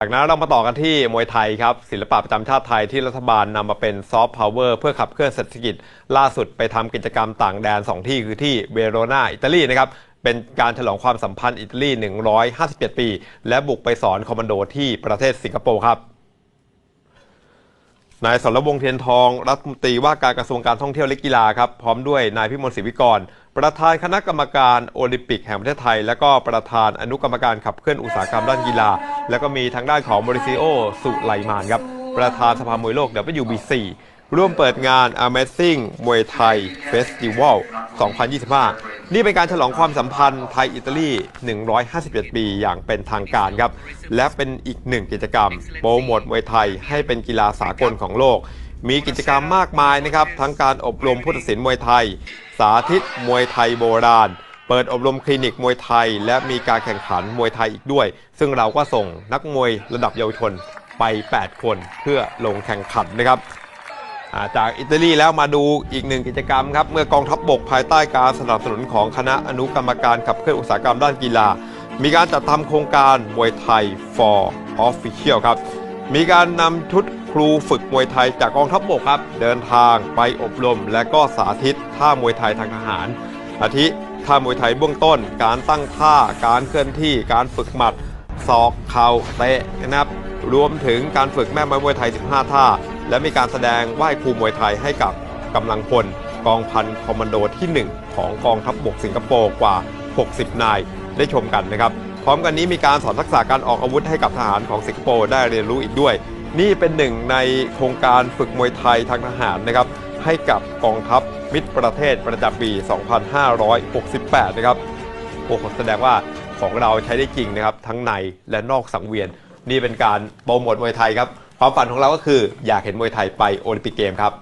จากนั้นเรามาต่อกันที่มวยไทยครับ ศิลปะประจำชาติไทยที่รัฐบาลนำมาเป็นซอฟต์พาวเวอร์เพื่อขับเคลื่อนเศรษฐกิจ ล่าสุดไปทำกิจกรรมต่างแดน 2 ที่คือที่เวโรนาอิตาลีนะครับ เป็นการฉลองความสัมพันธ์อิตาลี 157 ปี และบุกไปสอนคอมมานโดที่ประเทศสิงคโปร์ครับนายสรวงเทียนทอง รัฐมนตรีว่าการกระทรวงการท่องเที่ยวและกีฬาครับ พร้อมด้วยนายพิมลศรีวิกร ประธานคณะกรรมการโอลิมปิกแห่งประเทศไทย และก็ประธานอนุกรรมการขับเคลื่อนอุตสาหกรรมด้านกีฬา แล้วก็มีทางด้านของมริซิโอ สุไลมานครับ ประธานสภามวยโลก WBC ร่วมเปิดงาน Amazing มวยไทย Festival 2025 นี่เป็นการฉลองความสัมพันธ์ไทยอิตาลี 157ปีอย่างเป็นทางการครับ และเป็นอีกหนึ่งกิจกรรม โปรโมทมวยไทยให้เป็นกีฬาสากลของโลก มีกิจกรรมมากมายนะครับ ทั้งการอบรมผู้ตัดสินมวยไทย สาธิตมวยไทยโบราณ เปิดอบรมคลินิกมวยไทย และมีการแข่งขันมวยไทยอีกด้วย ซึ่งเราก็ส่งนักมวยระดับเยาวชนไป 8 คนเพื่อลงแข่งขันนะครับ จากอิตาลีแล้วมาดูอีกหนึ่งกิจกรรมครับเมื่อกองทัพบบกภายใต้การสนับสนุนของคณะอนุกรรมการขับเคลื่อนอุตสาหกรรมด้านกีฬา มีการจัดทำโครงการมวยไทย for official ครับ มีการนำชุดครูฝึกมวยไทยจากกองทัพบบกครับ เดินทางไปอบรม และก็สาธิตท่ามวยไทยทางทหาร อาทิท่ามวยไทยเบื้องต้น การตั้งท่าการเคลื่อนที่การฝึกหมัดศอกเข่าเตะนะครับรวมถึงการฝึกแม่ไม้มวยไทย 15 ท่า และมีการแสดงไหว้ครูมวยไทยให้กับกำลังพลกองพันคอมมานโดที่ 1 ของกองทัพบบกสิงคโปร์กว่า 60 นายได้ชมกันนะครับ พร้อมกันนี้มีการสอนทักษะการออกอาวุธให้กับทหารของสิงคโปร์ได้เรียนรู้อีกด้วย นี่เป็นหนึ่งในโครงการฝึกมวยไทยทางทหารนะครับให้กับกองทัพมิตรประเทศประจำปี 2568 นะครับโอ้โหแสดงว่าของเราใช้ได้จริงนะครับ ทั้งในและนอกสังเวียน นี่เป็นการโปรโมทมวยไทยครับ ความฝันของเราก็คืออยากเห็นมวยไทยไปโอลิมปิกเกมครับ